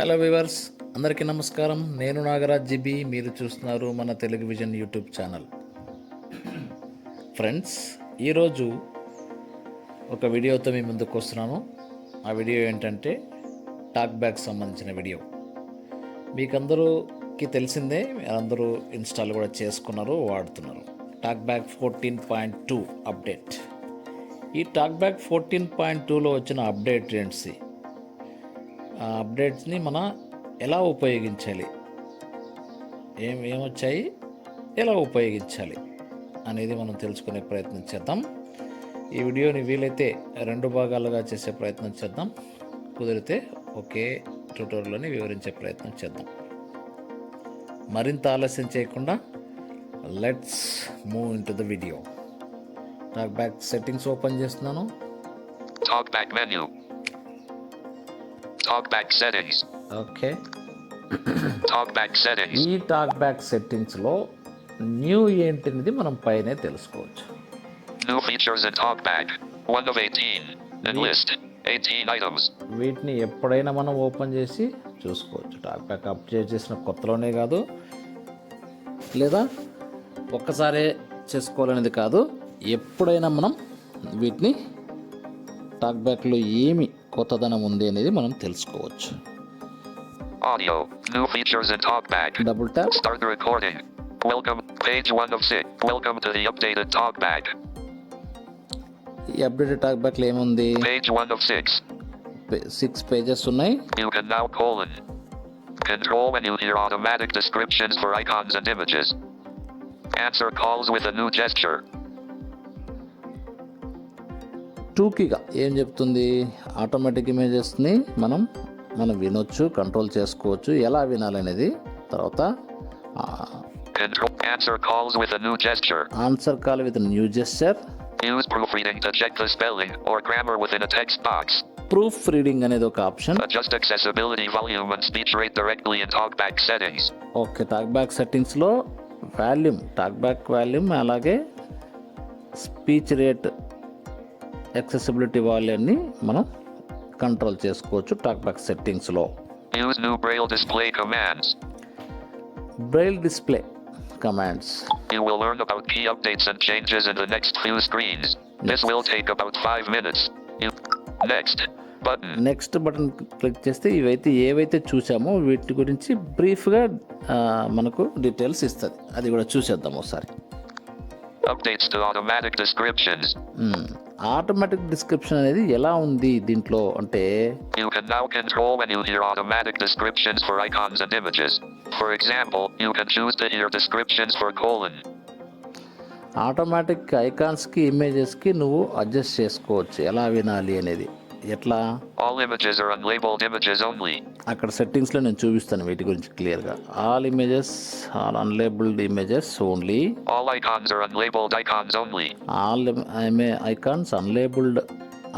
Hello viewers అందరికీ నమస్కారం. నేను నాగరాజ్ జిబి. మీరు చూస్తున్నారు మన Telugu vision YouTube channel. Friends ఈరోజు ఒక వీడియోతో మీ ముందుకు వస్తున్నాను. ఆ వీడియో ఏంటంటే టాక్ బ్యాక్ సంబంధించిన వీడియో. మీకందరూకి తెలిసిందే అందరూ ఇన్స్టాల్ కూడా చేసుకున్నారు వాడుతున్నారు. TalkBack fourteen point two update. ఈ టాక్ బ్యాక్ ఫోర్టీన్ పాయింట్ టూలో వచ్చిన అప్డేట్ ఏంటి ఆ అప్డేట్స్ని మన ఎలా ఉపయోగించాలి? ఏం ఏమొచ్చాయి? ఎలా ఉపయోగించాలి? అనేది మనం తెలుసుకునే ప్రయత్నం చేద్దాం. ఈ వీడియోని వీలైతే రెండు భాగాలుగా చేసే ప్రయత్నం చేద్దాం. కుదిరితే ఒకే ట్యూటోరియల్ని వివరించే ప్రయత్నం చేద్దాం. మరింత ఆలస్యం చేయకుండా let's move into the video. TalkBack settings open చేస్తున్నాను. Talkback menu. Talkback settings. Okay Talkback settings. ఈ టాక్ బ్యాక్ సెట్టింగ్స్లో న్యూ ఏంటిది మనం పైనే తెలుసుకోవచ్చు New features in Talkback. 1 of 18. Enlist. 18 items. వీటిని ఎప్పుడైనా మనం ఓపెన్ చేసి చూసుకోవచ్చు టాక్ బ్యాక్ అప్డేట్ చేసిన కొత్తలోనే కాదు లేదా ఒక్కసారే చేసుకోవాలనేది కాదు ఎప్పుడైనా మనం వీటిని టాక్ బ్యాక్లో ఏమి కొత్తదనం ఉంది అనేది మనం తెలుసుకోవచ్చు Audio. New features in Talkback. Double tap Start the recording. Welcome. Page 1 of 6. Welcome to the updated Talkback. ఈ అప్డేటెడ్ టాక్ బ్యాక్లో ఏముంది Page 1 of 6. సిక్స్ పేజెస్ ఉన్నాయి You can now colon. Control menu here automatic descriptions for icons and images. Answer calls with a new gesture. టూకీగా ఏం చెప్తుంది automatic ఇమేజెస్ని మనం మనం వినొచ్చు కంట్రోల్ చేసుకోవచ్చు ఎలా వినాలనేది తర్వాత. Answer call with new gesture Use proofreading to check the spelling or grammar within a text box. Proofreading అనేది ఒక option Adjust accessibility volume and speech rate directly in TalkBack settings. Okay TalkBack సెట్టింగ్స్లో volume TalkBack volume అలాగే speech rate accessibility వాల్యూమ్ని మనం control చేసుకోవచ్చు TalkBack సెట్టింగ్స్లో. Braille display commands You will learn about key updates and changes in the next few screens. This will take about 5 minutes. You Next button. Next button click చేస్తే ఇవైతే ఏవైతే చూసామో వీటి గురించి బ్రీఫ్గా మనకు డీటెయిల్స్ ఇస్తుంది అది కూడా చూసేద్దాం ఒకసారి Updates to automatic descriptions. Automatic description అనేది ఎలా ఉంది దీంట్లో అంటే you can now control when you hear automatic for icons and images for example you can choose the hear descriptions for colon automatic ఐకాన్స్కి ఇమేజెస్కి నువ్వు అడ్జస్ట్ చేసుకోవచ్చు. ఎలా వినాలి అనేది. ఎట్లా All images are unlabeled images only. అక్కడ సెట్టింగ్స్లో నేను చూపిస్తాను వీటి గురించి క్లియర్గా all images all unlabelled images only All icons are unlabeled icons only. All icons unlabelled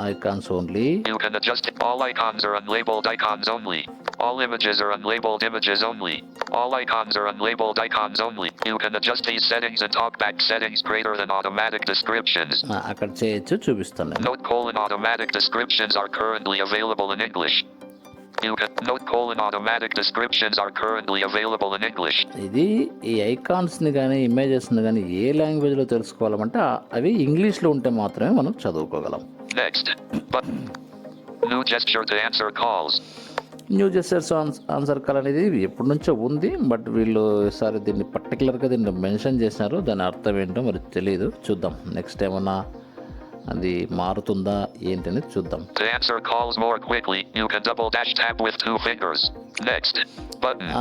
icons only You can adjust all icons are unlabeled icons only. All images are unlabeled images only. All icons are unlabeled icons only. You can adjust these settings and talkback settings greater than automatic descriptions. అక్కడ చేయొచ్చు చూపిస్తాను Note colon automatic descriptions are currently available in English. You can note colon automatic descriptions are currently available in English. ఇది ఈ ఐకాన్స్ని కానీ ఇమేజెస్ని కానీ ఏ లాంగ్వేజ్లో తెలుసుకోవాలంటే ఆ- అవి ఇంగ్లీష్లో ఉంటే మాత్రమే మనం చదువుకోగలం Next button. New gesture to answer calls. New gestures answer call అనేది ఎప్పటి నుంచో ఉంది బట్ వీళ్ళు ఈసారి దీన్ని పర్టికులర్గా దీన్ని మెన్షన్ చేసినారు దాని అర్థం ఏంటో మరి తెలియదు చూద్దాం నెక్స్ట్ ఏమన్నా అది మారుతుందా ఏంటి అనేది చూద్దాం.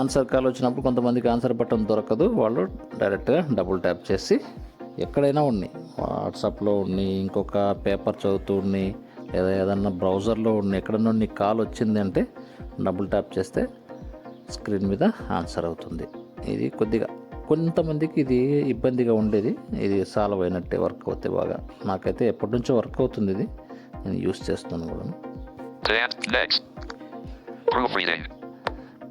ఆన్సర్ కాల్ వచ్చినప్పుడు కొంతమందికి ఆన్సర్ బటన్ దొరకదు వాళ్ళు డైరెక్ట్గా డబుల్ ట్యాప్ చేసి ఎక్కడైనా ఉన్నాయి వాట్సాప్లో ఉన్ని ఇంకొక పేపర్ చదువుతూ ఉండి లేదా ఏదన్నా బ్రౌజర్లో ఉన్ని ఎక్కడన్నా నుండి కాల్ వచ్చింది అంటే డబుల్ ట్యాప్ చేస్తే స్క్రీన్ మీద ఆన్సర్ అవుతుంది. ఇది కొద్దిగా కొంతమందికి ఇది ఇబ్బందిగా ఉండేది. ఇది సాల్వ్ అయినట్టే వర్క్ అవుతే బాగా. నాకైతే ఎప్పటి నుంచో వర్క్ అవుతుంది ఇది. నేను యూస్ చేస్తున్నాను కూడా.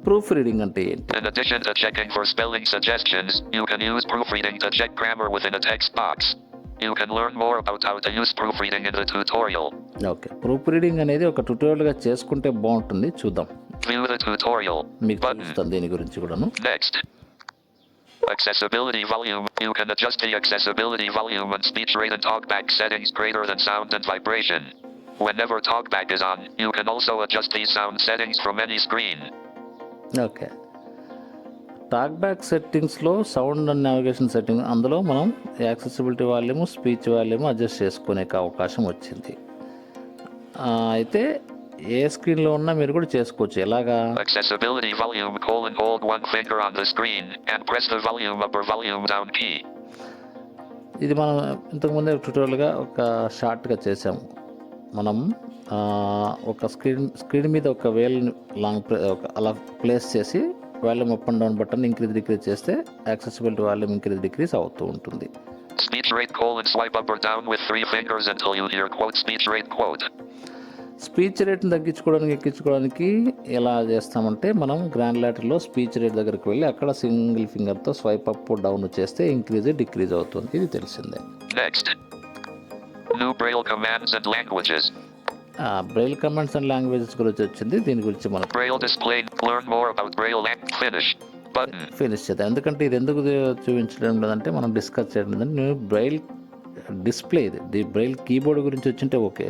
To answer next. Proofreading. Proofreading అంటే ఏంటి In addition to checking for spelling suggestions, you can use proofreading to check grammar within a text box. You can learn more about how to use proofreading in the tutorial. Okay proofreading అనేది ఒక ట్యూటోరియల్గా చేసుకుంటే బాగుంటుంది చూద్దాం View the tutorial. మీకు Button. తెలుస్తుంది దీని గురించి కూడాను Next. Accessibility volume. You can adjust the accessibility volume and speech rate and talkback settings greater than sound and vibration. Whenever talkback is on, you can also adjust these sound settings from any screen. Okay. TalkBack సెట్టింగ్స్లో sound and navigation setting అందులో మనం accessibility volume speech volume adjust చేసుకునే అవకాశం వచ్చింది. అయితే ఏ స్క్రీన్లో ఉన్నా మీరు కూడా చేసుకోవచ్చు. ఎలాగా? Accessibility volume colon hold one finger on the screen and press the volume up or volume down key. ఇది మనం ఇంతకుముందే ట్యూటోరియల్గా ఒక షార్ట్గా చేసాము. మనం ఒక స్క్రీన్ స్క్రీన్ మీద ఒక వేల్ లాంగ్ అలా ప్లేస్ చేసి volume up and down button increase decrease చేస్తే యాక్సెసిబిలిటీ వాల్యూమ్ ఇంక్రీజ్ డిక్రీజ్ అవుతూ ఉంటుంది Speech rate colon swipe up or down with three fingers until you hear quote speech rate quote. Speech రేట్ని తగ్గించుకోవడానికి ఎక్కించుకోవడానికి ఎలా చేస్తామంటే మనం grand లాటర్లో speech rate దగ్గరికి వెళ్ళి అక్కడ సింగిల్ ఫింగర్తో స్వైప్ అప్ డౌన్ చేస్తే ఇంక్రీజ్ డిక్రీజ్ అవుతుంది ఇది తెలిసిందే Next. New Braille commands and languages. Braille commands and languages గురించి వచ్చింది దీని గురించి మనం Braille display. Learn more about Braille and finish. Button. Finish చేద్దాం ఎందుకంటే ఇది ఎందుకు చూపించడం లేదంటే మనం డిస్కస్ చేయడం లేదంటే నేను బ్రైల్ డిస్ప్లే ఇది ది బ్రైల్ కీబోర్డ్ గురించి వచ్చింటే ఓకే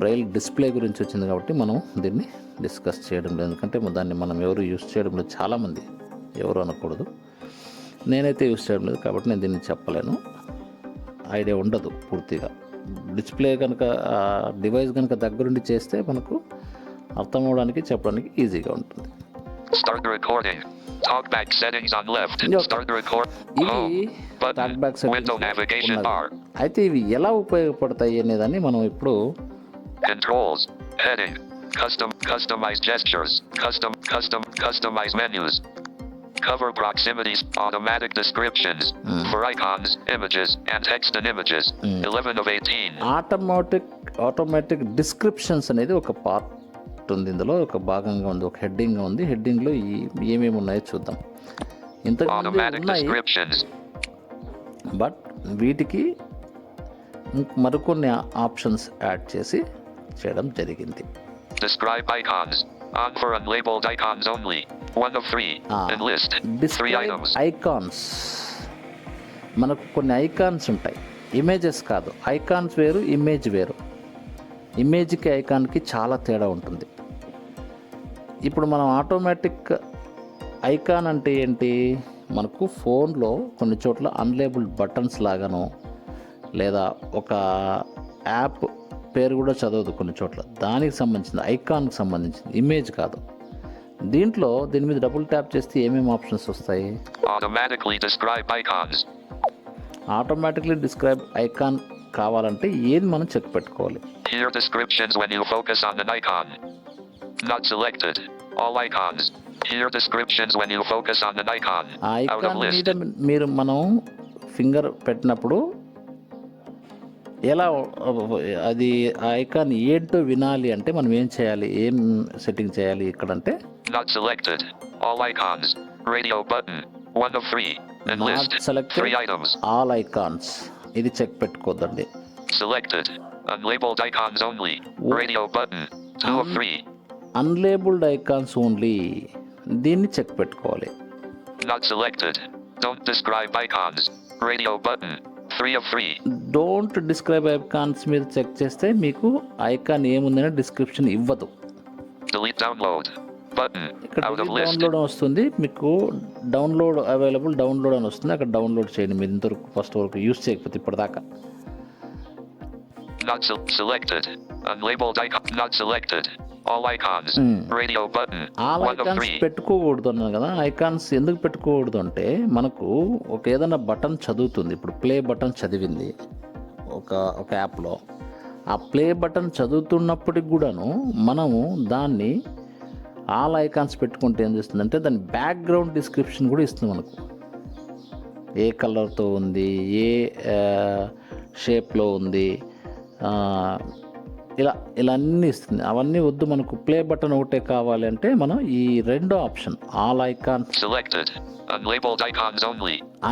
బ్రైల్ డిస్ప్లే గురించి వచ్చింది కాబట్టి మనం దీన్ని డిస్కస్ చేయడం లేదు ఎందుకంటే దాన్ని మనం ఎవరు యూస్ చేయడం లేదు చాలామంది ఎవరు అనకూడదు నేనైతే యూస్ చేయడం లేదు కాబట్టి నేను దీన్ని చెప్పలేను ఐడియా ఉండదు పూర్తిగా. డిస్ప్లే కనుక డివైస్ కనుక దగ్గరుండి చేస్తే మనకు అర్థం అర్థమవడానికి చెప్పడానికి ఈజీగా ఉంటుంది. అయితే ఇవి ఎలా ఉపయోగపడతాయి అనే దాన్ని మనం ఇప్పుడు custom customized gestures custom custom customized menus. Cover proximities. Automatic descriptions. For icons, images, and text and images. 11 of 18. Automatic automatic descriptions అనేది ఒక పార్ట్ ఉంది ఇందులో ఒక భాగంగా ఉంది ఒక హెడ్డింగ్ ఉంది హెడ్డింగ్లో ఈ ఏమేమి ఉన్నాయో చూద్దాం ఇంతకు Automatic ఉన్నాయి descriptions. బట్ వీటికి మరికొన్ని ఆప్షన్స్ యాడ్ చేసి చేయడం జరిగింది Describe icons. On for unlabeled icons only. One of three. Ah. Enlist. Three display items. Icons మనకు కొన్ని ఐకాన్స్ ఉంటాయి ఇమేజెస్ కాదు ఐకాన్స్ వేరు ఇమేజ్ వేరు ఇమేజ్కి ఐకాన్కి చాలా తేడా ఉంటుంది ఇప్పుడు మనం ఆటోమేటిక్ ఐకాన్ అంటే ఏంటి మనకు ఫోన్లో కొన్ని చోట్ల అన్లేబుల్డ్ బటన్స్ లాగాను లేదా ఒక యాప్ పేరు కూడా చదవదు కొన్ని చోట్ల. దానికి సంబంధించింది ఐకాన్కి సంబంధించింది ఇమేజ్ కాదు. దీంట్లో దీని మీద డబుల్ ట్యాప్ చేస్తే ఏమేమి ఆప్షన్స్ వస్తాయి? ఆటోమేటిక్లీ డిస్క్రైబ్ ఐకాన్ కావాలంటే ఏది మనం చెక్ పెట్టుకోవాలి. మీరు మనం ఫింగర్ పెట్టినప్పుడు ఎలా అది ఆ ఐకాన్ ఏంటో వినాలి అంటే మనం ఏం చేయాలి ఏం సెట్టింగ్ చేయాలి ఇక్కడంటే Not selected. All icons. Radio button. One of three. Enlist. Not selected. All icons ఇది చెక్ పెట్టుకోద్దండి Selected. Unlabeled icons only. Radio button. Two of three. Unlabelled icons only దీన్ని చెక్ పెట్టుకోవాలి Not selected. Don't describe icons. Radio button. Three of three. Don't describe icons మీద check చేస్తే మీకు icon ఏముందని description ఇవ్వదు. ఇక్కడ. డౌన్లోడ్ వస్తుంది మీకు డౌన్లోడ్ అవైలబుల్ డౌన్లోడ్ అని వస్తుంది అక్కడ డౌన్లోడ్ చేయండి మీరు ఇంతవరకు ఫస్ట్ వరకు యూస్ చేయకపోతే ఇప్పటిదాకా Not se- selected. Unlabeled icon. Not selected. All icons. Radio button. All icons. పెట్టుకోకూడదు అన్నాను కదా ఐకాన్స్ ఎందుకు పెట్టుకోకూడదు అంటే మనకు ఒక ఏదైనా బటన్ చదువుతుంది ఇప్పుడు ప్లే బటన్ చదివింది ఒక ఒక యాప్లో ఆ ప్లే బటన్ చదువుతున్నప్పటికి కూడాను మనము దాన్ని ఆల్ ఐకాన్స్ పెట్టుకుంటే ఏం చేస్తుందంటే దాని బ్యాక్గ్రౌండ్ డిస్క్రిప్షన్ కూడా ఇస్తుంది మనకు. ఏ కలర్తో ఉంది ఏ షేప్లో ఉంది ఇలా ఇలా అన్నీ ఇస్తుంది. అవన్నీ వద్దు మనకు ప్లే బటన్ ఒకటే కావాలి అంటే మనం ఈ రెండో option all.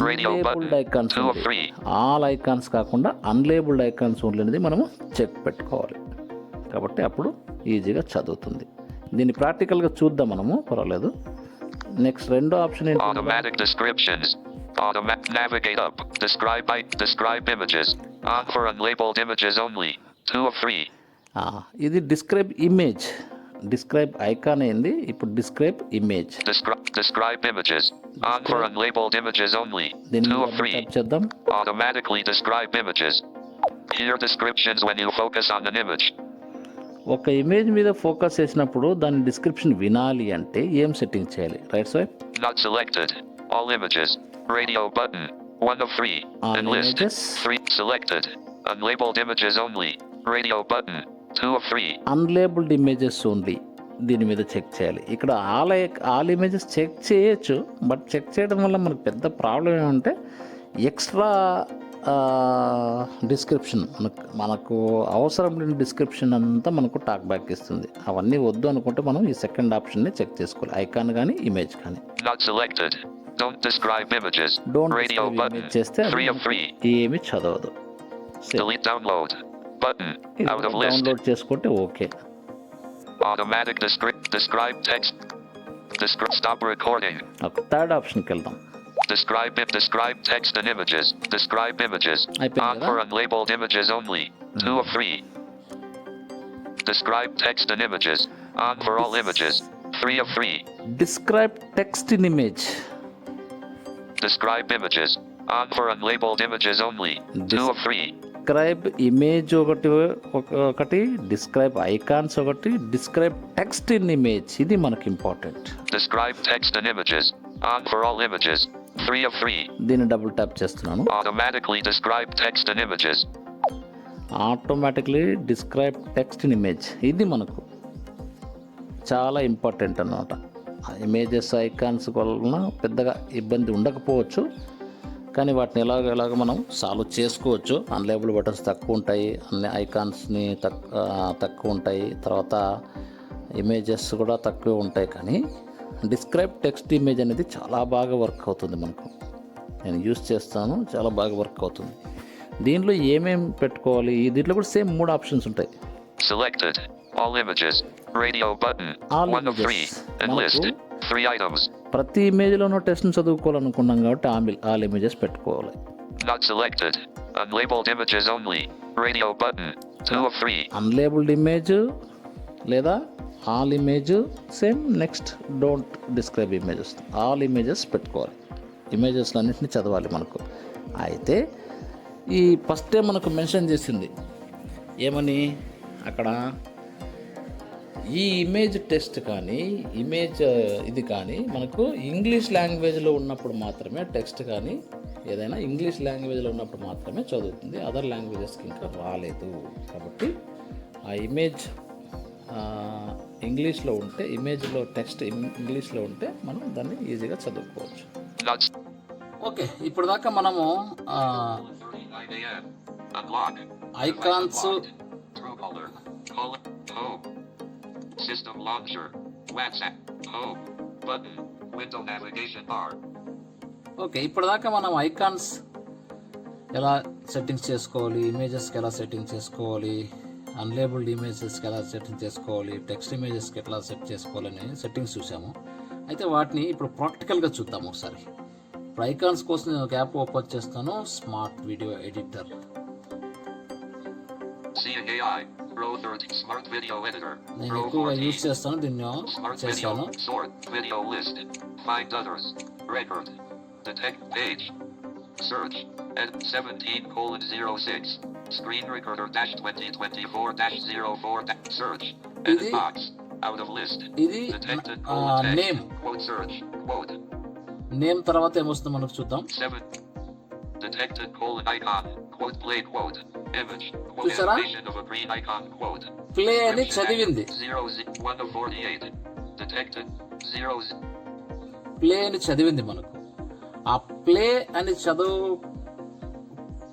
Radio unlabelled. Icons. All icons కాకుండా అన్లేబుల్డ్ ఐకాన్స్ ఓన్లీ అనేది మనము చెక్ పెట్టుకోవాలి. కాబట్టి అప్పుడు ఈజీగా చదువుతుంది. దీన్ని ప్రాక్టికల్గా చూద్దాం మనము. పర్వాలేదు. నెక్స్ట్ రెండో ఆప్షన్ ఏంటి? Automatic descriptions. Automatic navigate up. Describe by describe images. On for unlabeled images only. Two of three. ఆ, ఇది డిస్క్రైబ్ ఇమేజ్ డిస్క్రైబ్ ఐకాన్ అయింది ఇప్పుడు describe image Describe describe images. On for unlabeled images only. దీన్ని Two of double three. tap చేద్దాం Automatically describe images. Here descriptions when you focus on an image. ఒక image మీద focus చేసినప్పుడు దాని description వినాలి అంటే ఏం సెట్టింగ్ చేయాలి right swipe Not selected. All images. Radio button. One of three. All and list. images. Three. Selected. Unlabeled images only. Radio button. Unlabelled images only దీని మీద చెక్ చేయాలి. ఇక్కడ ఆల్ ఆల్ ఇమేజెస్ చెక్ చేయొచ్చు but check చేయడం వల్ల మనకు పెద్ద problem ఏమంటే ఎక్స్ట్రా డిస్క్రిప్షన్ మనకు మనకు అవసరం లేని డిస్క్రిప్షన్ అంతా మనకు టాక్ బ్యాక్ ఇస్తుంది. అవన్నీ వద్దు అనుకుంటే మనం ఈ సెకండ్ ఆప్షన్ని చెక్ చేసుకోవాలి. ఐకాన్ కానీ ఇమేజ్ కానీ. డోంట్ చేస్తే. ఏమి చదవదు. Button. Out of list. Download చేసుకుంటే okay Automatic descript. Describe text. Describe. Stop recording. ఒక థర్డ్ ఆప్షన్కి వెళ్దాం Describe it. Describe text and images. Describe images. అయిపోయింది On కదా? for unlabeled images only. Two of three. Describe text and images. On for all images. Three of three. Describe text in image Describe images. On for unlabeled images only. Two of three. Describe image ఒకటి ఒక- ఒకటి describe icons ఒకటి describe text in image ఇది మనకి important Describe text and images. On for all images. Three of three. దీన్ని double tap చేస్తున్నాను Automatically describe text and images. Automatically describe text in image ఇది మనకు చాలా ఇంపార్టెంట్ అన్నమాట images icons వలన పెద్దగా ఇబ్బంది ఉండకపోవచ్చు కానీ వాటిని ఎలాగ ఎలాగ మనం సాల్వ్ చేసుకోవచ్చు. అన్లేబుల్ బటన్స్ తక్కువ ఉంటాయి. అన్ని ఐకాన్స్ని తక్కువ ఉంటాయి. తర్వాత ఇమేజెస్ కూడా తక్కువ ఉంటాయి కానీ డిస్క్రైబ్ టెక్స్ట్ ఇమేజ్ అనేది చాలా బాగా వర్క్ అవుతుంది మనకు. నేను యూస్ చేస్తాను. చాలా బాగా వర్క్ అవుతుంది. దీంట్లో ఏమేమి పెట్టుకోవాలి? దీంట్లో కూడా సేమ్ మూడు ఆప్షన్స్ ఉంటాయి. Selected. All images. Radio button. All One of three. ప్రతి ఇమేజ్లోనూ టెస్ట్ని చదువుకోవాలనుకున్నాం కాబట్టి ఆల్ ఆల్ ఇమేజెస్ పెట్టుకోవాలి Not selected. Unlabeled images only. Radio button. Two of three. Unlabelled image లేదా all image same next don't describe images all images పెట్టుకోవాలి images అన్నింటినీ చదవాలి మనకు అయితే ఈ ఫస్టే మనకు మెన్షన్ చేసింది ఏమని అక్కడ ఈ ఇమేజ్ టెస్ట్ కానీ ఇమేజ్ ఇది కానీ మనకు ఇంగ్లీష్ లాంగ్వేజ్లో ఉన్నప్పుడు మాత్రమే టెక్స్ట్ కానీ ఏదైనా ఇంగ్లీష్ లాంగ్వేజ్లో ఉన్నప్పుడు మాత్రమే చదువుతుంది అదర్ లాంగ్వేజెస్కి ఇంకా రాలేదు కాబట్టి ఆ ఇమేజ్ ఆ, ఇంగ్లీష్లో ఉంటే ఇమేజ్లో టెక్స్ట్ ఇంగ్లీష్లో ఉంటే మనం దాన్ని ఈజీగా చదువుకోవచ్చు ఓకే ఇప్పుడు దాకా మనము 39 a.m. Unlock. ఐకాన్స్. System launcher. WhatsApp. Home. Button. Window navigation bar. Okay ఇప్పటిదాకా మనం ఐకాన్స్ ఎలా సెట్టింగ్స్ చేసుకోవాలి ఇమేజెస్కి ఎలా సెట్టింగ్ చేసుకోవాలి అన్లేబుల్డ్ ఇమేజెస్కి ఎలా సెట్టింగ్ చేసుకోవాలి టెక్స్ట్ ఇమేజెస్కి ఎట్లా సెట్ చేసుకోవాలని సెట్టింగ్స్ చూసాము అయితే వాటిని ఇప్పుడు ప్రాక్టికల్గా చూద్దాం ఒకసారి ఇప్పుడు ఐకాన్స్ కోసం నేను ఒక యాప్ ఓపెన్ చేస్తాను smart video editor. Pro 30. Smart video editor. నేను Pro ఎక్కువగా 14. యూజ్ చేస్తాను దీన్ని Smart చేశాను video. Sort. Video list. Find others. Record. Detect page. Search. Ed 17 colon 06. Screen recorder dash 2024 dash 04 dash search. Edit Idi- box. Out of list. ఇది Detected ఆ, colon text. Name Quote search. Quote. Name తర్వాత ఏమొస్తుందో మనకు చూద్దాం 7. Detected colon icon. Quote play quote. Image. చూసారా? Play అని చదివింది. Play అని చదివింది మనకు. ఆ ప్లే అని చదువు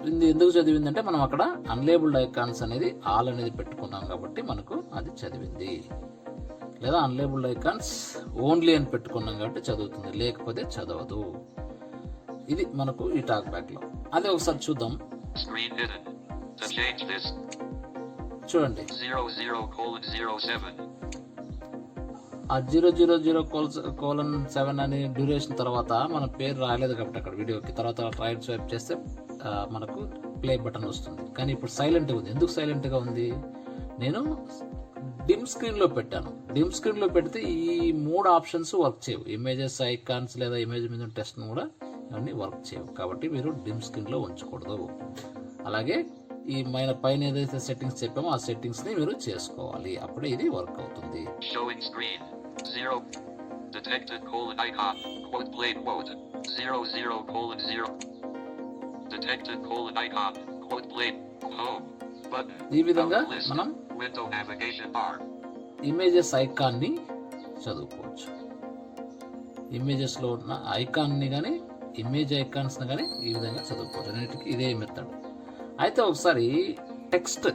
ఇది ఎందుకు చదివిందంటే మనం అక్కడ అన్లేబుల్డ్ ఐకాన్స్ అనేది ఆల్ అనేది పెట్టుకున్నాం కాబట్టి మనకు అది చదివింది. లేదా అన్లేబుల్డ్ ఐకాన్స్ ఓన్లీ అని పెట్టుకున్నాం కాబట్టి చదువుతుంది. లేకపోతే చదవదు. ఇది మనకు ఈ టాక్ బ్యాక్లో అదే ఒకసారి చూద్దాం. To change this, చూడండి. 00 colon 07. ఆ zero zero zero col colon seven అని డ్యూరేషన్ తర్వాత మన పేరు రాలేదు కాబట్టి అక్కడ వీడియోకి తర్వాత రైట్ స్వైప్ చేస్తే మనకు ప్లే బటన్ వస్తుంది. కానీ ఇప్పుడు సైలెంట్గా ఉంది. ఎందుకు సైలెంట్గా ఉంది? నేను డిమ్ స్క్రీన్లో పెట్టాను. డిమ్ స్క్రీన్లో పెడితే ఈ మూడు ఆప్షన్స్ వర్క్ చేయవు. ఇమేజెస్ ఐకాన్స్ లేదా ఇమేజ్ మీద టెస్ట్ కూడా ఇవన్నీ వర్క్ చేయవు. కాబట్టి మీరు డిమ్ స్క్రీన్లో ఉంచకూడదు. అలాగే ఈ మైన పైన ఏదైతే సెట్టింగ్స్ చెప్పామో ఆ సెట్టింగ్స్ని మీరు చేసుకోవాలి. అప్పుడే ఇది వర్క్ అవుతుంది. Showing screen zero detected colon icon quote plane quote zero zero colon zero detected colon icon quote plane home ఈ విధంగా మనం విండో నావిగేషన్ బార్ ఇమేజెస్ ఐకాన్ని చదువుకోవచ్చు. ఇమేజెస్లో ఉన్న ఐకాన్ని కానీ ఇమేజ్ ఐకాన్స్ని కానీ ఈ విధంగా చదువుకోవచ్చు. ఇదే మెథడ్ అయితే ఒకసారి text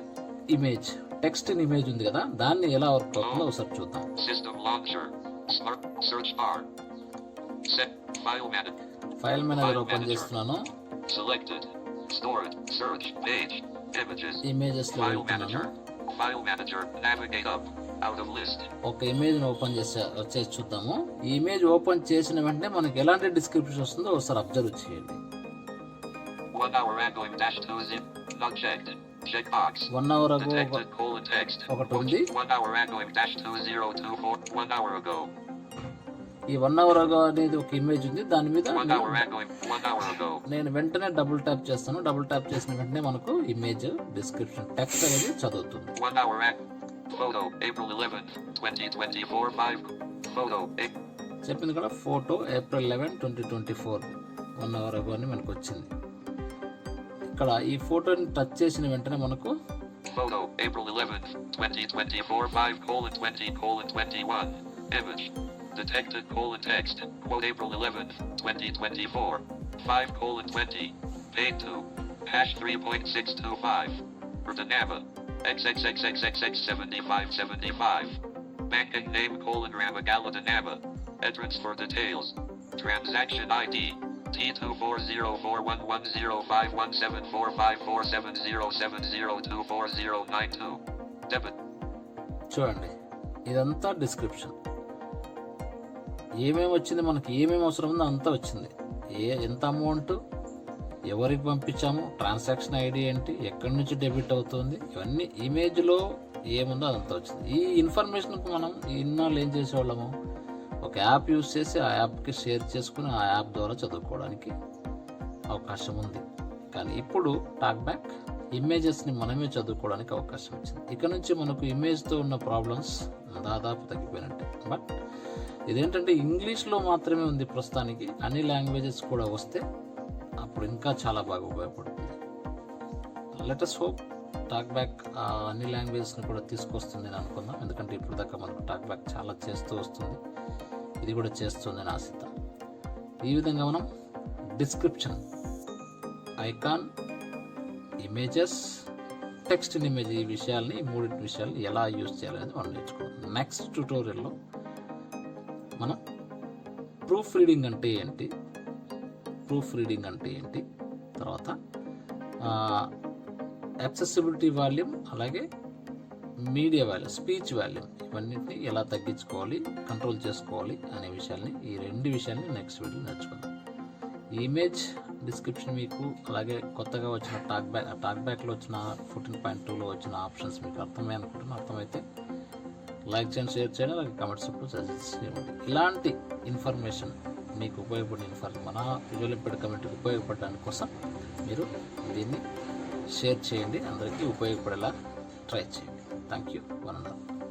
image text in image ఉంది కదా దాన్ని ఎలా వర్క్ అవుతుందో ఒకసారి చూద్దాం. ఫైల్ మేనేజర్ ఓపెన్ చేస్తున్నాను. List. ఒక ఇమేజ్ని ఓపెన్ చేసే చేసి చూద్దాము. ఈ ఇమేజ్ ఓపెన్ చేసిన వెంటనే మనకి ఎలాంటి డిస్క్రిప్షన్ వస్తుందో ఒకసారి అబ్జర్వ్ చేయండి. వన్ అవర్ అగో ఒకటి ఉంది. ఈ వన్ అవర్ అగో అనేది ఒక ఇమేజ్ ఉంది. దాని మీద నేను వెంటనే డబుల్ ట్యాప్ చేస్తాను. డబుల్ ట్యాప్ చేసిన వెంటనే మనకు ఇమేజ్ డిస్క్రిప్షన్ టెక్స్ట్ అనేది చదువుతుంది. చెప్పింది కదా photo April eleven twenty twenty four one hour ago అని మనకు వచ్చింది. ఇక్కడ ఈ ఫోటోని టచ్ చేసిన వెంటనే మనకు Photo. April 11th. 2024. Five colon 20 colon 21. Image. Detected colon text. Quote April 11th. 2024. Five colon 20. Paid to. Hash 3.625. Urdanava. XXXXXX7575. Banking name colon Ramagala Danava. Entrance for details. Transaction ID. T240110517454707024092. Debit. చూడండి ఇదంతా description ఏమేమి వచ్చింది మనకి ఏమేమి అవసరం ఉందో అంతా వచ్చింది ఏ ఎంత అమౌంట్ ఎవరికి పంపించాము ట్రాన్సాక్షన్ ఐడి ఏంటి ఎక్కడి నుంచి డెబిట్ అవుతుంది ఇవన్నీ ఇమేజ్లో ఏముందో అదంతా వచ్చింది ఈ ఇన్ఫర్మేషన్ మనం ఇన్నాళ్ళు ఏం చేసేవాళ్ళము ఒక యాప్ యూజ్ చేసి ఆ యాప్కి షేర్ చేసుకుని ఆ యాప్ ద్వారా చదువుకోవడానికి అవకాశం ఉంది. కానీ ఇప్పుడు టాక్ బ్యాక్ ఇమేజెస్ని మనమే చదువుకోవడానికి అవకాశం వచ్చింది ఇక నుంచి మనకు ఇమేజ్తో ఉన్న ప్రాబ్లమ్స్ దాదాపు తగ్గిపోయినట్టే. బట్ ఇదేంటంటే ఇంగ్లీష్లో మాత్రమే ఉంది ప్రస్తుతానికి. అన్ని లాంగ్వేజెస్ కూడా వస్తే అప్పుడు ఇంకా చాలా బాగా ఉపయోగపడుతుంది. లెటస్ హోప్ టాక్ బ్యాక్ అన్ని లాంగ్వేజెస్ని కూడా తీసుకొస్తుంది అని అనుకుందాం. ఎందుకంటే ఇప్పుడు దాకా మనకు టాక్ బ్యాక్ చాలా చేస్తూ వస్తుంది. ఇది కూడా చేస్తుందని ఆశిద్దాం. ఈ విధంగా మనం description icon images text image ఈ విషయాల్ని మూడింటి విషయాలు ఎలా యూజ్ చేయాలనేది మనం నేర్చుకుంటాం నెక్స్ట్ ట్యూటోరియల్లో మనం ప్రూఫ్ రీడింగ్ అంటే ఏంటి? ప్రూఫ్ రీడింగ్ అంటే ఏంటి? తర్వాత యాక్సెసిబిలిటీ వాల్యూమ్ అలాగే మీడియా వాల్యూ స్పీచ్ వాల్యూ ఇవన్నిటిని ఎలా తగ్గించుకోవాలి కంట్రోల్ చేసుకోవాలి అనే విషయాల్ని ఈ రెండు విషయాల్ని నెక్స్ట్ వీడియో నేర్చుకుందాం. ఇమేజ్ డిస్క్రిప్షన్ మీకు అలాగే కొత్తగా వచ్చిన టాక్ బ్యాక్ టాక్ బ్యాక్లో వచ్చిన ఫోర్టీన్ పాయింట్ టూలో వచ్చిన ఆప్షన్స్ మీకు అర్థమై అనుకుంటున్నా. అర్థమైతే లైక్ చేయండి షేర్ చేయండి అలాగే కమెంట్స్ సజెస్ట్ చేయండి. ఇలాంటి ఇన్ఫర్మేషన్ మీకు ఉపయోగపడిన ఇన్ఫర్మేషన్ మన విజువల్ కమిటీకి ఉపయోగపడడానికి కోసం మీరు దీన్ని షేర్ చేయండి. అందరికీ ఉపయోగపడేలా ట్రై చేయండి. thank you one another.